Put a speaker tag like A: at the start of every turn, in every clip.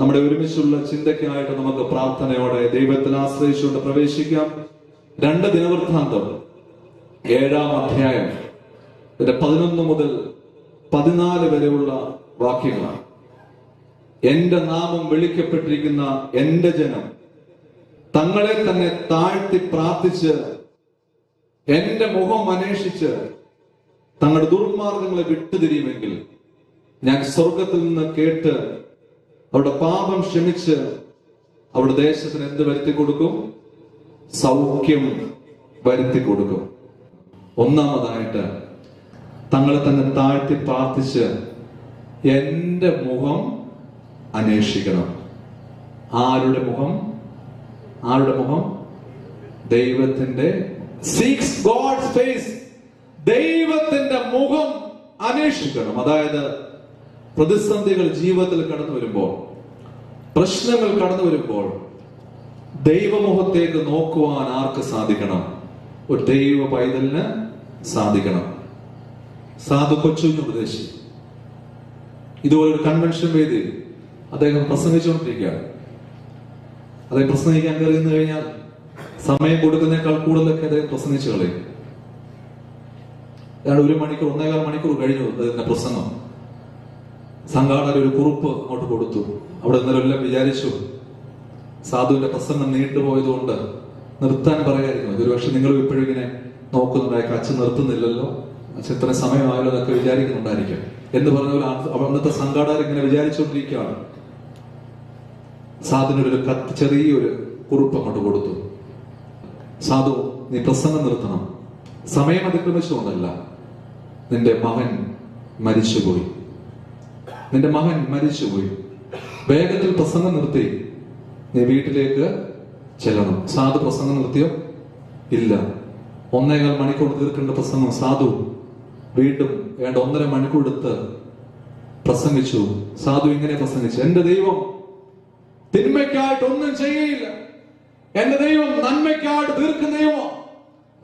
A: നമ്മുടെ ഒരുമിച്ചുള്ള ചിന്തയ്ക്കായിട്ട് നമുക്ക് പ്രാർത്ഥനയോടെ ദൈവത്തിൽ ആശ്രയിച്ചുകൊണ്ട് പ്രവേശിക്കാം. രണ്ട് ദിനവൃത്താന്തം. ഏഴാം അധ്യായം. ഇതിന്റെ പതിനൊന്ന് മുതൽ പതിനാല് വരെയുള്ള വാക്യങ്ങളാണ്. എന്റെ നാമം വിളിക്കപ്പെട്ടിരിക്കുന്ന എന്റെ ജനം തങ്ങളെ തന്നെ താഴ്ത്തി പ്രാർത്ഥിച്ച് എന്റെ മുഖം അന്വേഷിച്ച് തങ്ങളുടെ ദുർമാർഗങ്ങളെ വിട്ടുതിരിയുമെങ്കിൽ ഞാൻ സ്വർഗത്തിൽ നിന്ന് കേട്ട് അവരുടെ പാപം ക്ഷമിച്ച് അവരുടെ ദേശത്തിന് എന്ത് വരുത്തി കൊടുക്കും? സൗഖ്യം വരുത്തി കൊടുക്കും. ഒന്നാമതായിട്ട് തങ്ങളെ തന്നെ താഴ്ത്തി പ്രാർത്ഥിച്ച് എന്റെ മുഖം അന്വേഷിക്കണം. ആരുടെ മുഖം? ആരുടെ മുഖം? ദൈവത്തിന്റെ സീക്സ് ഗോഡ് ഫേസ് ദൈവത്തിന്റെ മുഖം അന്വേഷിക്കണം. അതായത് പ്രതിസന്ധികൾ ജീവിതത്തിൽ കടന്നു വരുമ്പോൾ പ്രശ്നങ്ങൾ കടന്നു വരുമ്പോൾ ദൈവമുഖത്തേക്ക് നോക്കുവാൻ ആർക്ക് സാധിക്കണം? ഒരു ദൈവ പൈതലിന് സാധിക്കണം. സാധു കൊച്ചുവിന് ഉപദേശി ഇതുപോലെ ഒരു കൺവെൻഷൻ വേദി അദ്ദേഹം പ്രസംഗിച്ചുകൊണ്ടിരിക്കുകയാണ്. അദ്ദേഹം പ്രസംഗിക്കാൻ കയറിയെന്ന് കഴിഞ്ഞാൽ സമയം കൊടുക്കുന്നേക്കാൾ കൂടുതലൊക്കെ അദ്ദേഹം പ്രസംഗിച്ചു കളയും. ഒരു മണിക്കൂർ ഒന്നേകാൽ മണിക്കൂർ കഴിഞ്ഞു അദ്ദേഹത്തിന്റെ പ്രസംഗം. സംഘാടകർ ഒരു കുറിപ്പ് അങ്ങോട്ട് കൊടുത്തു. അവിടെ നിന്നെല്ലാം വിചാരിച്ചു. സാധുവിന്റെ പ്രസംഗം നീണ്ടുപോയതുകൊണ്ട് നിർത്താൻ പറയായിരുന്നു. ഒരുപക്ഷെ നിങ്ങൾ ഇപ്പോഴും ഇങ്ങനെ നോക്കുന്നുണ്ടായിരിക്കും അച്ഛൻ നിർത്തുന്നില്ലല്ലോ. അച്ഛൻ ഇത്ര സമയമായല്ലോ എന്നൊക്കെ വിചാരിക്കുന്നുണ്ടായിരിക്കും. എന്ന് പറഞ്ഞ പോലെ അന്നത്തെ സംഘാടകർ ഇങ്ങനെ വിചാരിച്ചുകൊണ്ടിരിക്കുകയാണ്. സാധുവിനൊരു കത്ത് ചെറിയൊരു കുറിപ്പ് അങ്ങോട്ട് കൊടുത്തു. സാധു നീ പ്രസംഗം നിർത്തണം. സമയം അതിക്രമിച്ചുകൊണ്ടല്ല. നിന്റെ മകൻ മരിച്ചുപോയി. നിന്റെ മകൻ മരിച്ചുപോയി. വേഗത്തിൽ പ്രസംഗം നിർത്തി. നീ വീട്ടിലേക്ക് ചെല്ലണം. സാധു പ്രസംഗം നിർത്തിയോ? ഇല്ല. ഒന്നേകാൽ മണിക്കൂർ തീർക്കേണ്ട പ്രസംഗം സാധു. വീണ്ടും വേണ്ട ഒന്നര മണിക്കൂർ എടുത്ത് പ്രസംഗിച്ചു. സാധു ഇങ്ങനെ പ്രസംഗിച്ചു. എന്റെ ദൈവം തിന്മയ്ക്കായിട്ട് ഒന്നും ചെയ്യയില്ല. എന്റെ ദൈവം നന്മയ്ക്കായിട്ട് തീർക്കുന്ന ദൈവം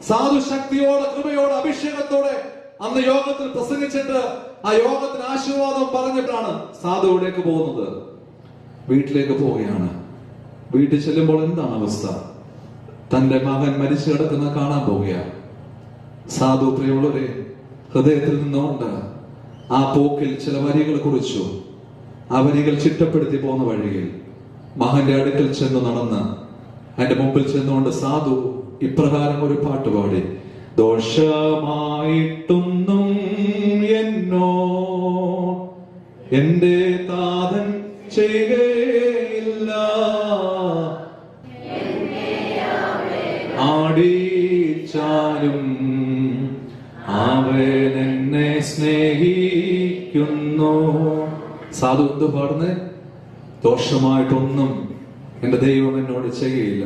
A: സാധു ശക്തിയോടെ കൃപയോടെ അഭിഷേകത്തോടെ അന്ന് യോഗത്തിൽ പ്രസംഗിച്ചിട്ട് ആ യോഗത്തിന് ആശീർവാദം പറഞ്ഞിട്ടാണ് സാധു ഇവിടേക്ക് പോകുന്നത്. വീട്ടിലേക്ക് പോവുകയാണ്. വീട്ടിൽ ചെല്ലുമ്പോൾ എന്താണ് അവസ്ഥ? തന്റെ മകൻ മരിച്ചു കിടക്കുന്ന കാണാൻ പോവുകയാണ്. സാധു പ്രിയമുള്ളവരെ ഹൃദയത്തിൽ നിന്നുകൊണ്ട് ആ പോക്കിൽ ചില വരികൾ കുറിച്ചു. ആ വരികൾ ചിട്ടപ്പെടുത്തി പോകുന്ന വഴിയിൽ മകന്റെ അടുക്കൽ ചെന്ന് നടന്ന് അതിന്റെ മുമ്പിൽ ചെന്നുകൊണ്ട് സാധു ഇപ്രകാരം ഒരു പാട്ട് പാടി. ദോഷമായിട്ടൊന്നും എന്നോ എന്റെ താതൻ ചെയ്യുകയില്ല ആടിച്ചാലും അവൻ എന്നെ സ്നേഹിക്കുന്നു. സാധു എന്ത് പാടുന്നത് ദോഷമായിട്ടൊന്നും എന്റെ ദൈവം എന്നോട് ചെയ്യയില്ല.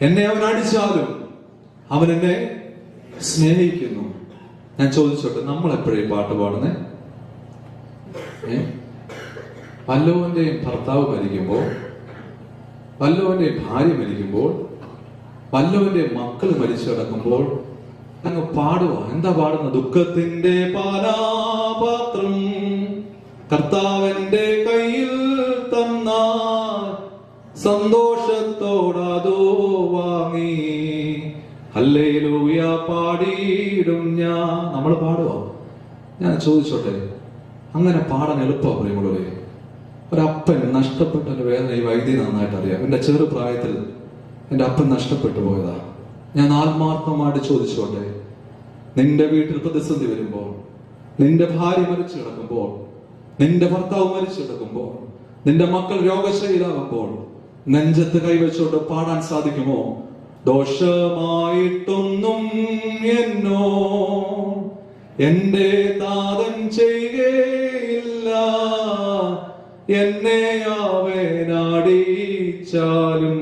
A: എന്നെ അവൻ അടിച്ചാലും അവൻ എന്നെ സ്നേഹിക്കുന്നു. ഞാൻ ചോദിച്ചോട്ടെ നമ്മൾ എപ്പോഴും പാട്ട് പാടുന്നേ? വല്ലവന്റെയും ഭർത്താവ് മരിക്കുമ്പോൾ വല്ലവന്റെയും ഭാര്യ മരിക്കുമ്പോൾ വല്ലവന്റെ മക്കൾ മരിച്ചു കിടക്കുമ്പോൾ അങ്ങ് പാടുക എന്താ പാടുന്ന? ദുഃഖത്തിന്റെ പാലാപാത്രം കർത്താവിന്റെ കയ്യിൽ തന്ന സന്തോഷത്തോടതോ വാങ്ങി. ഹല്ലേലൂയ പാടിയിടും ഞാൻ. നമ്മൾ പാടുവോ? ഞാൻ ചോദിച്ചോട്ടെ. അങ്ങനെ പാടാൻ എളുപ്പമാണ് പ്രിയമുള്ളവരെ ഒരപ്പൻ നഷ്ടപ്പെട്ട ഒരു വേദന ഈ വൈദ്യ നന്നായിട്ട് അറിയാം. എന്റെ ചെറുപ്രായത്തിൽ എന്റെ അപ്പൻ നഷ്ടപ്പെട്ടു പോയതാ. ഞാൻ ആത്മാർത്ഥമായിട്ട് ചോദിച്ചോട്ടെ. നിന്റെ വീട്ടിൽ പ്രതിസന്ധി വരുമ്പോൾ നിന്റെ ഭാര്യ മരിച്ചു കിടക്കുമ്പോൾ നിന്റെ ഭർത്താവ് മരിച്ചു കിടക്കുമ്പോൾ നിന്റെ മക്കൾ രോഗശൈലാകുമ്പോൾ നെഞ്ചത്ത് കൈവച്ചുകൊണ്ട് പാടാൻ സാധിക്കുമോ? ദോഷമായിട്ടൊന്നും എന്നോ എന്റെ താതൻ ചെയ്യുകയില്ല എന്നെ അവനാടിച്ചാലും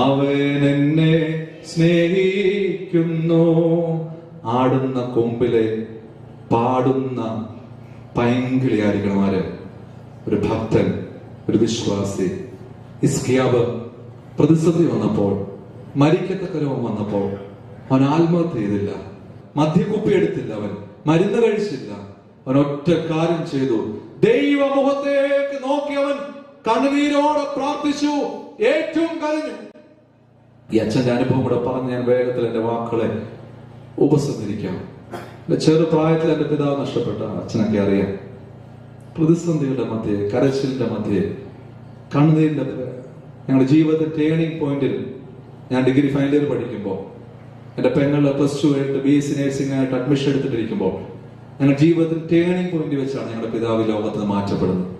A: അവൻ എന്നെ സ്നേഹിക്കുന്നു. ആടുന്ന കൊമ്പിലെ പാടുന്ന പൈങ്കിളിയായിരിക്കണം ആര് ഒരു ഭക്തൻ ഒരു വിശ്വാസി ഇസ്കിയാവ് പ്രതിസന്ധി വന്നപ്പോൾ മരിക്കത്തക്ക രോഗം വന്നപ്പോൾ അവൻ ആത്മഹത്യ ചെയ്തില്ല. മദ്യക്കുപ്പി എടുത്തില്ല അവൻ. മരുന്ന് കഴിച്ചില്ല. അവൻ ഒറ്റ കാര്യം ചെയ്തു. ദൈവമുഖത്തേക്ക് നോക്കി അവൻ കണ്ണുനീരോടെ പ്രാർത്ഥിച്ചു. ഏറ്റവും കരഞ്ഞു ഈ അച്ഛന്റെ അനുഭവം കൂടെ പറഞ്ഞ് ഞാൻ വേഗത്തിൽ എന്റെ വാക്കുകളെ ഉപസംഹരിക്കാം. ചെറുപ്രായത്തിൽ എന്റെ പിതാവ് നഷ്ടപ്പെട്ട അച്ഛനൊക്കെ അറിയാം. പ്രതിസന്ധികളുടെ മധ്യേ കരച്ചിലിന്റെ മധ്യേ കണ്ണുനീരിന്റെ ഞങ്ങളുടെ ജീവിതത്തിൽ ടേണിംഗ് പോയിന്റിൽ ഞാൻ ഡിഗ്രി ഫൈനൽ ഇയർ പഠിക്കുമ്പോൾ എന്റെ പെങ്ങളുടെ പ്ലസ് ടു ആയിട്ട് ബി എസ് സി നഴ്സിംഗ് ആയിട്ട് അഡ്മിഷൻ എടുത്തിട്ടിരിക്കുമ്പോൾ ഞങ്ങളുടെ ജീവിതത്തിൽ ടേണിംഗ് പോയിന്റ് വെച്ചാണ് ഞങ്ങളുടെ പിതാവ് ലോകത്ത് മാറ്റപ്പെടുന്നത്.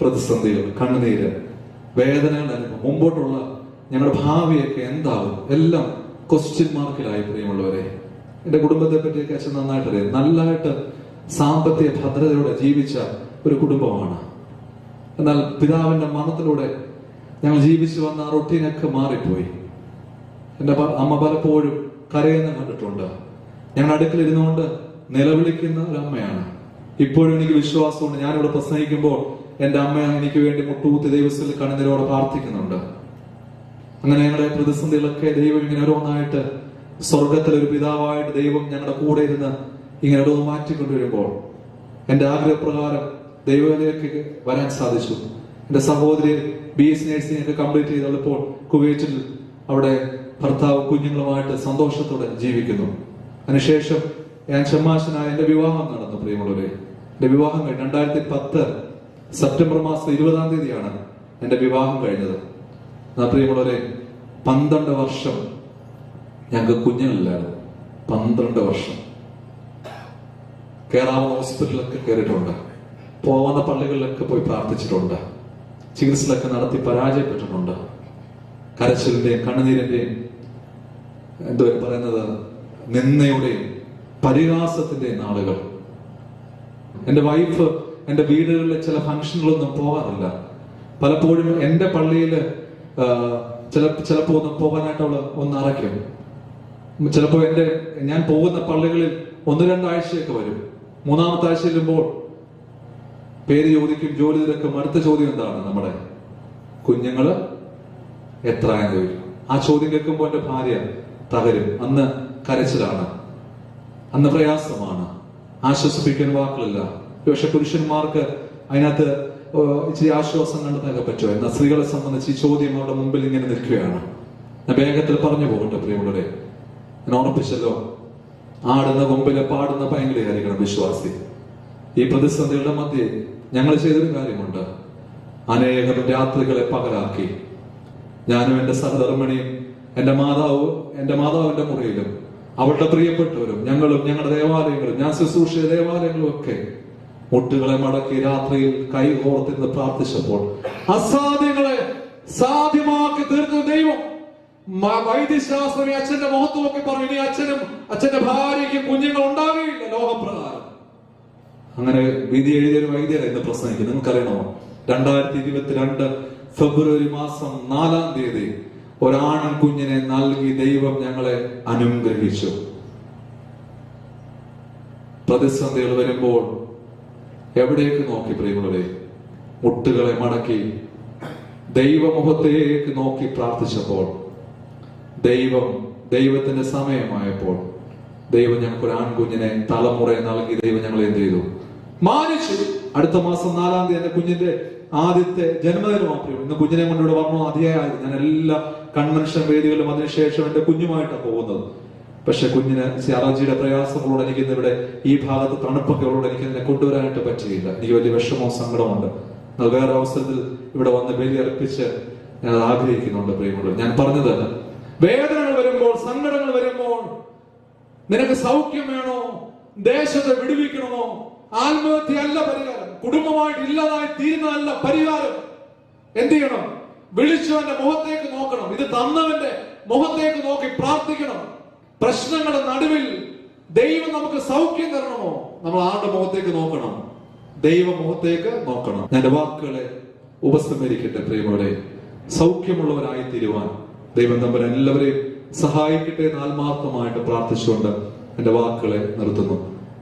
A: പ്രതിസന്ധികൾ കണ്ണുനീര് വേദനകളുടെ അനുഭവം മുമ്പോട്ടുള്ള ഞങ്ങളുടെ ഭാവിയൊക്കെ എന്താകും എല്ലാം ക്വസ്റ്റ്യൻ മാർക്കിലായി പ്രിയമുള്ളവരെ. എന്റെ കുടുംബത്തെ പറ്റിയൊക്കെ അച്ഛൻ നന്നായിട്ട് അറിയാം. നല്ലതായിട്ട് സാമ്പത്തിക ഭദ്രതയോടെ ജീവിച്ച ഒരു കുടുംബമാണ്. എന്നാൽ പിതാവിന്റെ മരണത്തിലൂടെ ഞങ്ങൾ ജീവിച്ചു വന്ന ആ റൊട്ടീനൊക്കെ മാറിപ്പോയി. എന്റെ അമ്മ പലപ്പോഴും കരയുന്ന കണ്ടിട്ടുണ്ട്. ഞങ്ങൾ അടുക്കൽ ഇരുന്നുകൊണ്ട് നിലവിളിക്കുന്ന ഒരു അമ്മയാണ് ഇപ്പോഴും എനിക്ക് വിശ്വാസമുണ്ട്. ഞാനിവിടെ പ്രസംഗിക്കുമ്പോൾ എന്റെ അമ്മ എനിക്ക് വേണ്ടി മുട്ടുകുത്തി ദൈവത്തിൽ കണ്ണുനീരോടെ പ്രാർത്ഥിക്കുന്നുണ്ട്. അങ്ങനെ ഞങ്ങളുടെ പ്രതിസന്ധികളൊക്കെ ദൈവം ഇങ്ങനെ ഓരോന്നായിട്ട് സ്വർഗത്തിലെ ഒരു പിതാവായിട്ട് ദൈവം ഞങ്ങളുടെ കൂടെ ഇരുന്ന് ഇങ്ങനെ ഇടവ് മാറ്റിക്കൊണ്ടുവരുമ്പോൾ എന്റെ ആഗ്രഹപ്രകാരം ദൈവത്തിലേക്ക് വരാൻ സാധിച്ചു. എന്റെ സഹോദരി ബി എസ് നഴ്സിംഗ് കംപ്ലീറ്റ് ചെയ്തപ്പോൾ കുവൈറ്റിൽ അവിടെ ഭർത്താവ് കുഞ്ഞുങ്ങളുമായിട്ട് സന്തോഷത്തോടെ ജീവിക്കുന്നു. അതിനുശേഷം ഞാൻ ഷമ്മാശനായ എന്റെ വിവാഹം നടന്നു പ്രിയമുള്ളവരെ. എന്റെ വിവാഹം കഴിഞ്ഞു രണ്ടായിരത്തി പത്ത് സെപ്റ്റംബർ മാസം ഇരുപതാം തീയതിയാണ് എന്റെ വിവാഹം കഴിഞ്ഞത്. എന്നാ പ്രിയമുള്ളവരെ പന്ത്രണ്ട് വർഷം ഞങ്ങൾക്ക് കുഞ്ഞുങ്ങളില്ലായിരുന്നു. പന്ത്രണ്ട് വർഷം. കയറാവുന്ന ഹോസ്പിറ്റലിലൊക്കെ കയറിയിട്ടുണ്ട്. പോവുന്ന പള്ളികളിലൊക്കെ പോയി പ്രാർത്ഥിച്ചിട്ടുണ്ട്. ചികിത്സകളൊക്കെ നടത്തി പരാജയപ്പെട്ടിട്ടുണ്ട്. കരച്ചിലിന്റെയും കണ്ണുനീരിന്റെയും എന്തോ പറയുന്നത് നിന്നയുടെയും പരിഹാസത്തിന്റെയും നാളുകൾ. എന്റെ വൈഫ് എന്റെ വീടുകളിലെ ചില ഫംഗ്ഷനുകളൊന്നും പോകാറില്ല. പലപ്പോഴും എന്റെ പള്ളിയിൽ ചില ചിലപ്പോ ഒന്ന് പോകാനായിട്ട് അവൾ ഒന്ന് അറയ്ക്കും. ചിലപ്പോ എന്റെ ഞാൻ പോകുന്ന പള്ളികളിൽ ഒന്ന് രണ്ടാഴ്ചയൊക്കെ വരും. മൂന്നാമത്തെ ആഴ്ച ചെല്ലുമ്പോൾ പേര് ചോദിക്കും ജോലി തിരക്കും അടുത്ത ചോദ്യം എന്താണ് നമ്മുടെ കുഞ്ഞുങ്ങൾ? എത്ര എന്ന് ആ ചോദ്യം കേൾക്കുമ്പോൾ എന്റെ ഭാര്യ തകരും. അന്ന് കരച്ചിലാണ്. അന്ന് പ്രയാസമാണ്. ആശ്വസിപ്പിക്കാൻ വാക്കുകളില്ല. പക്ഷെ പുരുഷന്മാർക്ക് അതിനകത്ത് ഇച്ചിരി ആശ്വാസം കണ്ടെത്താനൊക്കെ പറ്റുമോ? എന്നാൽ സ്ത്രീകളെ സംബന്ധിച്ച് ഈ ചോദ്യം അവരുടെ മുമ്പിൽ ഇങ്ങനെ നിൽക്കുകയാണ്. ഞാൻ വേഗത്തിൽ പറഞ്ഞു പോകട്ടെ പ്രിയമുള്ളവരെ. ഞാൻ ഓർപ്പിച്ചല്ലോ ആടുന്ന കൊമ്പിൽ പാടുന്ന ഭയങ്കരയായിരിക്കണം വിശ്വാസി. ഈ പ്രതിസന്ധികളുടെ മധ്യേ ഞങ്ങൾ ചെയ്തൊരു കാര്യമുണ്ട്. അനേകം രാത്രികളെ പകലാക്കി. ഞാനും എന്റെ സഹധർമ്മിണിയും എന്റെ മാതാവ് എന്റെ മാതാവിന്റെ മുറിയിലും അവളുടെ പ്രിയപ്പെട്ടവരും ഞങ്ങളും ഞങ്ങളുടെ ദേവാലയങ്ങളും ഞാൻ ശുശ്രൂഷ ദേവാലയങ്ങളും ഒക്കെ മുട്ടുകളെ മടക്കി രാത്രിയിൽ കൈ കോർത്തിരുന്ന് പ്രാർത്ഥിച്ചപ്പോൾ അസാധ്യങ്ങളെ സാധ്യമാക്കി തീർത്ത ദൈവം വൈദ്യശാസ്ത്രമേ അച്ഛന്റെ മഹത്വമൊക്കെ പറഞ്ഞു. ഇനി അച്ഛനും അച്ഛന്റെ ഭാര്യയ്ക്കും കുഞ്ഞുങ്ങൾ ഉണ്ടാകുകയില്ല അങ്ങനെ വിധി എഴുതിയൊരു വൈദ്യരെ ഇന്ന് പ്രസംഗിക്കും നിങ്ങൾക്കറിയണമോ രണ്ടായിരത്തി ഇരുപത്തിരണ്ട് ഫെബ്രുവരി മാസം നാലാം തീയതി ഒരാണൻ കുഞ്ഞിനെ നൽകി ദൈവം ഞങ്ങളെ അനുഗ്രഹിച്ചു. പ്രതിസന്ധികൾ വരുമ്പോൾ എവിടേക്ക് നോക്കി പ്രിയമുള്ളവരെ? മുട്ടുകളെ മടക്കി ദൈവമുഖത്തേക്ക് നോക്കി പ്രാർത്ഥിച്ചപ്പോൾ ദൈവം ദൈവത്തിന്റെ സമയമായപ്പോൾ ദൈവം ഞങ്ങൾക്ക് ഒരു ആൺകുഞ്ഞിനെ തലമുറയെ നൽകി ദൈവം ഞങ്ങൾ എന്ത് ചെയ്തു? മാനിച്ചു അടുത്ത മാസം നാലാം തീയതി എന്റെ കുഞ്ഞിന്റെ ആദ്യത്തെ ജന്മദിനം മാത്രമേ ഇന്ന് കുഞ്ഞിനെ കൊണ്ട് ഇവിടെ അതിയായി ഞാൻ എല്ലാ കൺവെൻഷൻ വേദികളിലും അതിനുശേഷം എന്റെ കുഞ്ഞുമായിട്ടാണ് പോകുന്നത്. പക്ഷെ കുഞ്ഞിന് അലർജിയുടെ പ്രയാസങ്ങളോട് എനിക്ക് ഇന്ന് ഇവിടെ ഈ ഭാഗത്ത് തണുപ്പൊക്കെ ഉള്ളത് എനിക്ക് എന്നെ കൊണ്ടുവരാനായിട്ട് പറ്റിയില്ല. എനിക്ക് വലിയ വിഷമവും സങ്കടമുണ്ട് വേറെ അവസരത്തിൽ ഇവിടെ വന്ന് ബലി അർപ്പിച്ച് ഞാൻ ആഗ്രഹിക്കുന്നുണ്ട് പ്രിയമുള്ളവർ ഞാൻ പറഞ്ഞത് വേദനകൾ വരുമ്പോൾ സങ്കടങ്ങൾ വരുമ്പോൾ നിനക്ക് സൗഖ്യം വേണോ? ദേശത്തെ വിടുവിക്കണമോ? ആത്മഹത്യ അല്ല പരിഹാരം. കുടുംബമായിട്ട് ഇല്ലാതായി തീരുന്നതല്ല പരിഹാരം. എന്ത് ചെയ്യണം? വിളിച്ചവന്റെ മുഖത്തേക്ക് നോക്കണം. ഇത് തന്നവന്റെ മുഖത്തേക്ക് നോക്കി പ്രാർത്ഥിക്കണം. പ്രശ്നങ്ങളുടെ നടുവിൽ ദൈവം നമുക്ക് സൗഖ്യം തരണമോ? നമ്മൾ ആരുടെ മുഖത്തേക്ക് നോക്കണം? ദൈവ മുഖത്തേക്ക് നോക്കണം. ഞാൻ വാക്കുകളെ ഉപസംഹരിക്കട്ടെ പ്രിയമോടെ സൗഖ്യമുള്ളവരായി തീരുവാൻ ദൈവം തമ്മിൽ എല്ലാവരെയും സഹായിക്കട്ടെ എന്ന് ആത്മാർത്ഥമായിട്ട് പ്രാർത്ഥിച്ചുകൊണ്ട് എന്റെ വാക്കുകളെ നിർത്തുന്നു.